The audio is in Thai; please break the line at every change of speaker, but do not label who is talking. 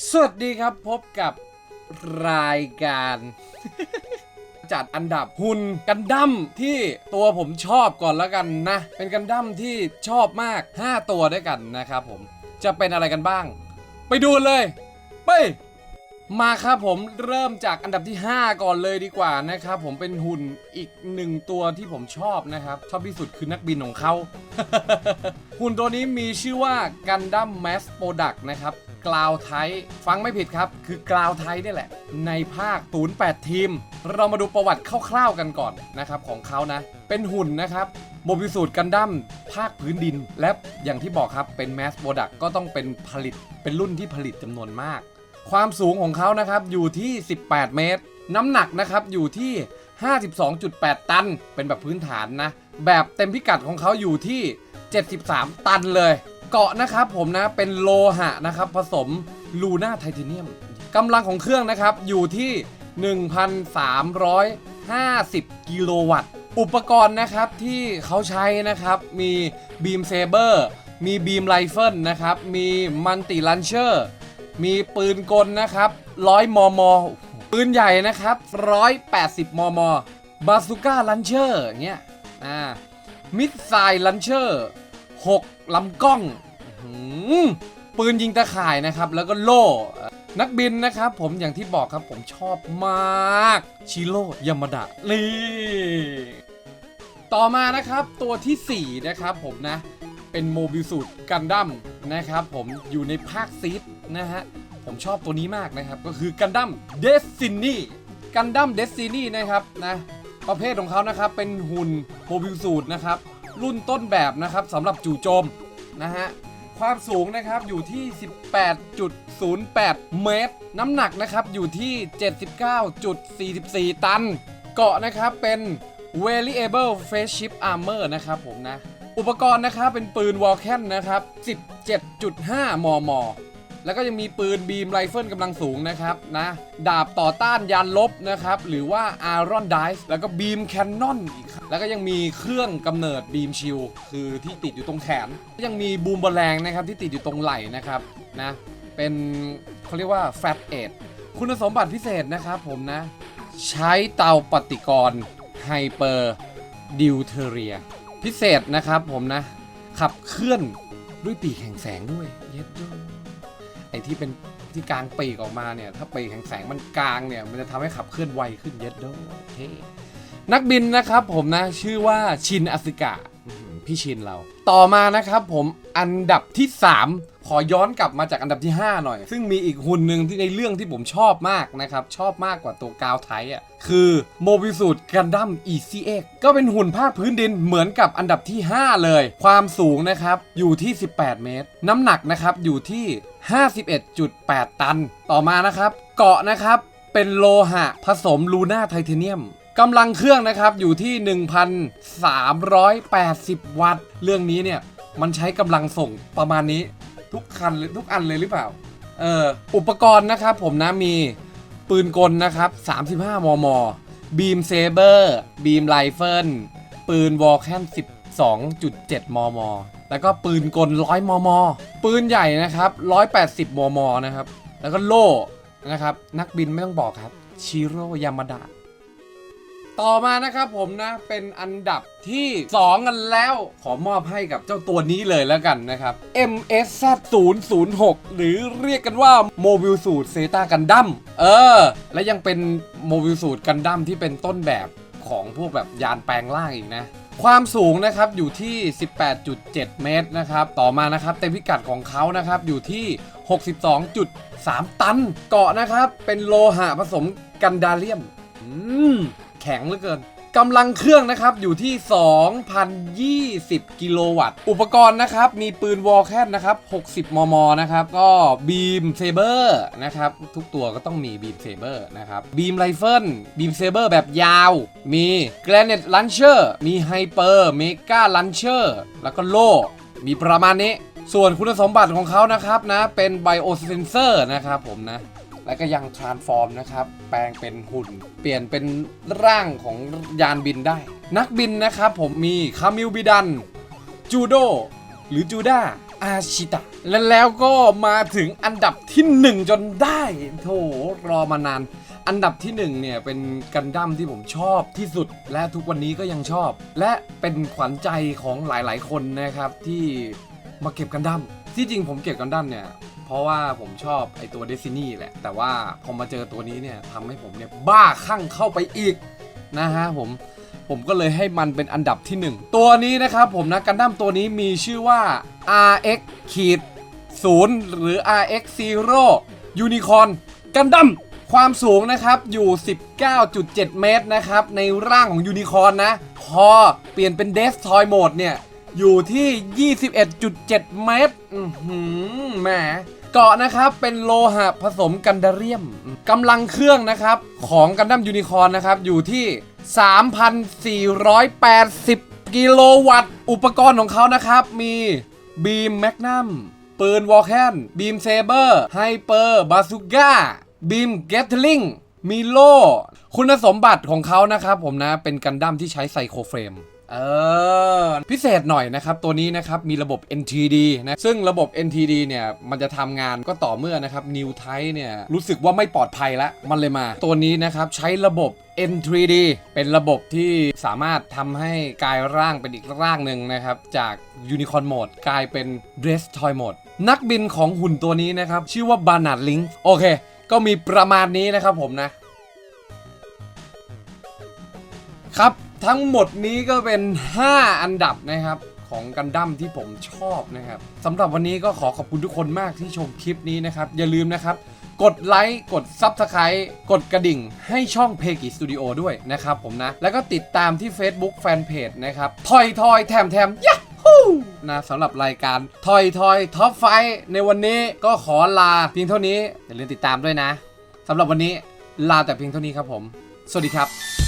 สวัสดีครับพบกับรายการ จัดอันดับหุ่นกันดั้มที่ตัวผมชอบก่อนแล้วกันนะ เป็นกันดั้มที่ชอบมาก 5 ตัวด้วยกันนะครับผมจะเป็นอะไรกันบ้าง ไปดูเลยไปมาครับผมเริ่มจากอันดับที่ 5 ก่อนเลยดีกว่านะครับผมเป็นหุ่นอีกหนึ่งตัวที่ผมชอบนะครับ ชอบที่สุดคือนักบินของเขา หุ่นตัวนี้มีชื่อว่ากันดั้มแมสโปรดักนะครับ กลาวไทย ฟังไม่ผิดครับ คือกลาวไทยนี่แหละ ในภาค 08 ทีม เรามาดูประวัติคร่าวๆกันก่อนนะครับของเขานะ เป็นหุ่นนะครับโมบิสูตรกันดั้มภาคพื้นดิน และอย่างที่บอกครับเป็นแมสโปรดักก็ต้องเป็นผลิต เป็นรุ่นที่ผลิตจำนวนมาก ความสูงของเขานะครับอยู่ที่ 18 เมตร น้ำหนักนะครับอยู่ที่ 52.8 ตัน เป็นแบบพื้นฐานนะ แบบเต็มพิกัดของเขาอยู่ที่ 73 ตันเลย เกาะนะครับผมนะเป็นโลหะนะครับผสมลูน่าไทเทเนียมกำลังของเครื่องนะครับอยู่ที่ 1,350 กิโลวัตต์ อุปกรณ์นะครับที่เขาใช้นะครับมีบีมเซเบอร์มีบีมไรเฟิลนะครับมีมันติลันเชอร์มีปืนกลนะครับ100มม ปืนใหญ่นะครับ180มม บาซูก้าลันเชอร์เงี้ยอ่ามิดไซลันเชอร์ 6ลำกล้องปืนยิงตะข่ายนะครับ แล้วก็โล่นักบินนะครับ ผมอย่างที่บอกครับผมชอบมากชิโร่ยามาดะนี่ต่อมานะครับตัวทีสี่ 4 นะครับผมนะ เป็นโมบิลสูตรกันดั้มนะครับผมอยู่ในภาคซีดนะฮะ ผมชอบตัวนี้มากนะครับ ก็คือกันดั้มเดสซินี่กันดั้มเดสซินี่นะครับนะประเภทของเขานะครับเป็นหุ่นโมบิลสูตรนะครับ รุ่นต้นแบบนะครับสำหรับจู่โจมนะฮะความสูงนะครับอยู่ที่ 18.08 เมตร น้ำหนักนะครับอยู่ที่ 79.44 ตัน เกาะนะครับเป็น variable face ship armor นะครับผมนะ อุปกรณ์นะครับเป็นปืนวอลแคนนะครับ 17.5 มม แล้วก็ยังมีปืนบีมไรเฟิลกำลังสูงนะครับนะดาบต่อต้านยานลบนะครับหรือว่าอารอนไดส์แล้วก็บีมแคนนอนอีกแล้วก็ยังมีเครื่องกำเนิดบีมชิลคือที่ติดอยู่ตรงแขนยังมีบูมบอร์แรงนะครับที่ติดอยู่ตรงไหล่นะครับนะเป็นเขาเรียกว่าแฟตเอทคุณสมบัติพิเศษนะครับผมนะ ใช้เตาปฏิกรณ์ไฮเปอร์ดิวเทเรีย พิเศษนะครับผมนะ ขับเคลื่อนด้วยปีกแห่งแสงด้วยเย็ดดู ไอ้ที่เป็นที่กลางปีกออกมาเนี่ย ถ้าปีกแข็งแสงมันกลางเนี่ย มันจะทำให้ขับเคลื่อนไวขึ้นเยอะด้วยเท่นักบินนะครับผมนะ ชื่อว่าชินอสิกะ พี่ชินเรา ต่อมานะครับผมอันดับที่ 3 อย้อนกลับมาจากอันดับที่ 5 หน่อย ซึ่งมีอีกหุ่นหนึ่งที่ในเรื่องที่ผมชอบมากนะครับ ชอบมากกว่าตัวกาวไทยอะคือโมบิสูตรกันดั้ม ECX ก็เป็นหุ่นภาคพื้นดินเหมือนกับอันดับที่ 5 เลย ความสูงนะครับ อยู่ที่ 18 เมตร น้ำหนักนะครับอยู่ที่ 51.8 ตัน ต่อมานะครับ เกาะนะครับเป็นโลหะผสมลูน่าไทเทเนียมกำลังเครื่องนะครับอยู่ที่ 1,380 วัตต์ เรื่องนี้เนี่ย มันใช้กำลังส่งประมาณนี้ ทุกคันทุกอันเลยหรือเปล่า เอออุปกรณ์นะครับผมนะมีปืนกลนะครับ 35 มม บีมเซเบอร์ บีมไรเฟิล ปืนวอลแคน12.7 มม แล้วก็ปืนกล 100 มม ปืนใหญ่นะครับ 180 มม นะครับ แล้วก็โล่นะครับ นักบินไม่ต้องบอกครับ ชิโร่ยามาดะ ต่อมานะครับผมนะเป็นอันดับที่ 2 กันแล้ว ขอมอบให้กับเจ้าตัวนี้เลยแล้วกันนะครับ MSZ 006หรือเรียกกันว่าโมบิลสูตรเซตากันดั้มเออ และยังเป็นโมบิลสูตรกันดั้มที่เป็นต้นแบบของพวกแบบยานแปลงร่างอีกนะ ความสูงนะครับอยู่ที่ 18.7 เมตรนะครับ ต่อมานะครับเต็มพิกัดของเขานะครับอยู่ที่ 62.3 ตัน เกาะนะครับเป็นโลหะผสมกันดาเลียม อืม แข็งเหลือเกินกำลังเครื่องนะครับอยู่ที่ 2,020 กิโลวัตต์ อุปกรณ์นะครับ มีปืนวอลแคนนะครับ 60 มม นะครับ ก็บีมเซเบอร์นะครับ ทุกตัวก็ต้องมีบีมเซเบอร์นะครับ บีมไรเฟิลบีมเซเบอร์แบบยาว มีแกรเนตลันเชอร์มีไฮเปอร์เมกาลันเชอร์แล้วก็โล่ มีประมาณนี้ ส่วนคุณสมบัติของเขานะครับนะ เป็นไบโอเซนเซอร์นะครับผมนะ แล้วก็ยัง transform นะครับ แปลงเป็นหุ่น เปลี่ยนเป็นร่างของยานบินได้ นักบินนะครับผมมีคามิลบิดัน จูโด หรือจูด้า อาชิตะ และแล้วก็มาถึงอันดับที่หนึ่งจนได้โถรอมานาน อันดับที่หนึ่งเนี่ย เป็นกันดั้มที่ผมชอบที่สุด และทุกวันนี้ก็ยังชอบ และเป็นขวัญใจของหลายๆ คนนะครับที่มาเก็บกันดั้ม ที่จริงผมเก็บกันดั้มเนี่ย เพราะว่าผมชอบไอตัวเดซินี่แหละ แต่ว่าพอมาเจอตัวนี้เนี่ยทำให้ผมเนี่ยบ้าคลั่งเข้าไปอีกนะฮะผมผมก็เลยให้มันเป็นอันดับที่ 1 ตัวนี้นะครับผมนะกันดั้มตัวนี้มีชื่อว่า RX ขีด0หรือ RX Zero Unicorn กันดั้มความสูงนะครับอยู่ 19.7 เมตรนะครับ ในร่างของยูนิคอร์นนะ พอเปลี่ยนเป็นเดสทอยโหมดเนี่ย อยู่ที่ 21.7 เมตรอือหือแหม เกาะนะครับ เป็นโลหะผสมกันดาเรียม กำลังเครื่องนะครับ ของกันดั้มยูนิคอร์นนะครับ อยู่ที่ 3,480 กิโลวัตต์ อุปกรณ์ของเขานะครับ มีบีมแมกนัม ปืนวอลแคนบีมเซเบอร์ ไฮเปอร์ บาซูก้า บีมเกตลิงมีโล่ คุณสมบัติของเขานะครับผมนะ เป็นกันดั้มที่ใช้ไซโครเฟรม เออ พิเศษหน่อยนะครับ ตัวนี้นะครับ มีระบบ NTD นะ ซึ่งระบบ NTD เนี่ย มันจะทำงานก็ต่อเมื่อนะครับ New Type เนี่ย รู้สึกว่าไม่ปลอดภัยล้วมันเลยมา ตัวนี้นะครับ ใช้ระบบ N3D เป็นระบบที่สามารถทำให้กลายร่างเป็นอีกร่างหนึ่งนะครับ จาก Unicorn Mode กลายเป็น Dress Toy Mode นักบินของหุ่นตัวนี้นะครับ ชื่อว่า Barnard Link โอเค ก็มีประมาณนี้นะครับผมนะ ครับ ทั้งหมดนี้ก็เป็น 5 อันดับนะครับของกันดั้มที่ผมชอบนะครับสำหรับวันนี้ก็ขอขอบคุณทุกคนมากที่ชมคลิปนี้นะครับ อย่าลืมนะครับ กดไลค์กด s u b สไครต์กดกระดิ่งให้ช่องเพกิสตูดิโอด้วยนะครับผมนะ แล้วก็ติดตามที่ Facebook Fanpage นะครับทอยทอยแถมแถมยะฮู้นะสำหรับรายการทอยทอยท็อปไฟในวันนี้ก็ขอลาเพียงเท่านี้อย่าลืมติดตามด้วยนะสำหรับวันนี้ลาแต่เพียงเท่านี้ครับผม สวัสดีครับ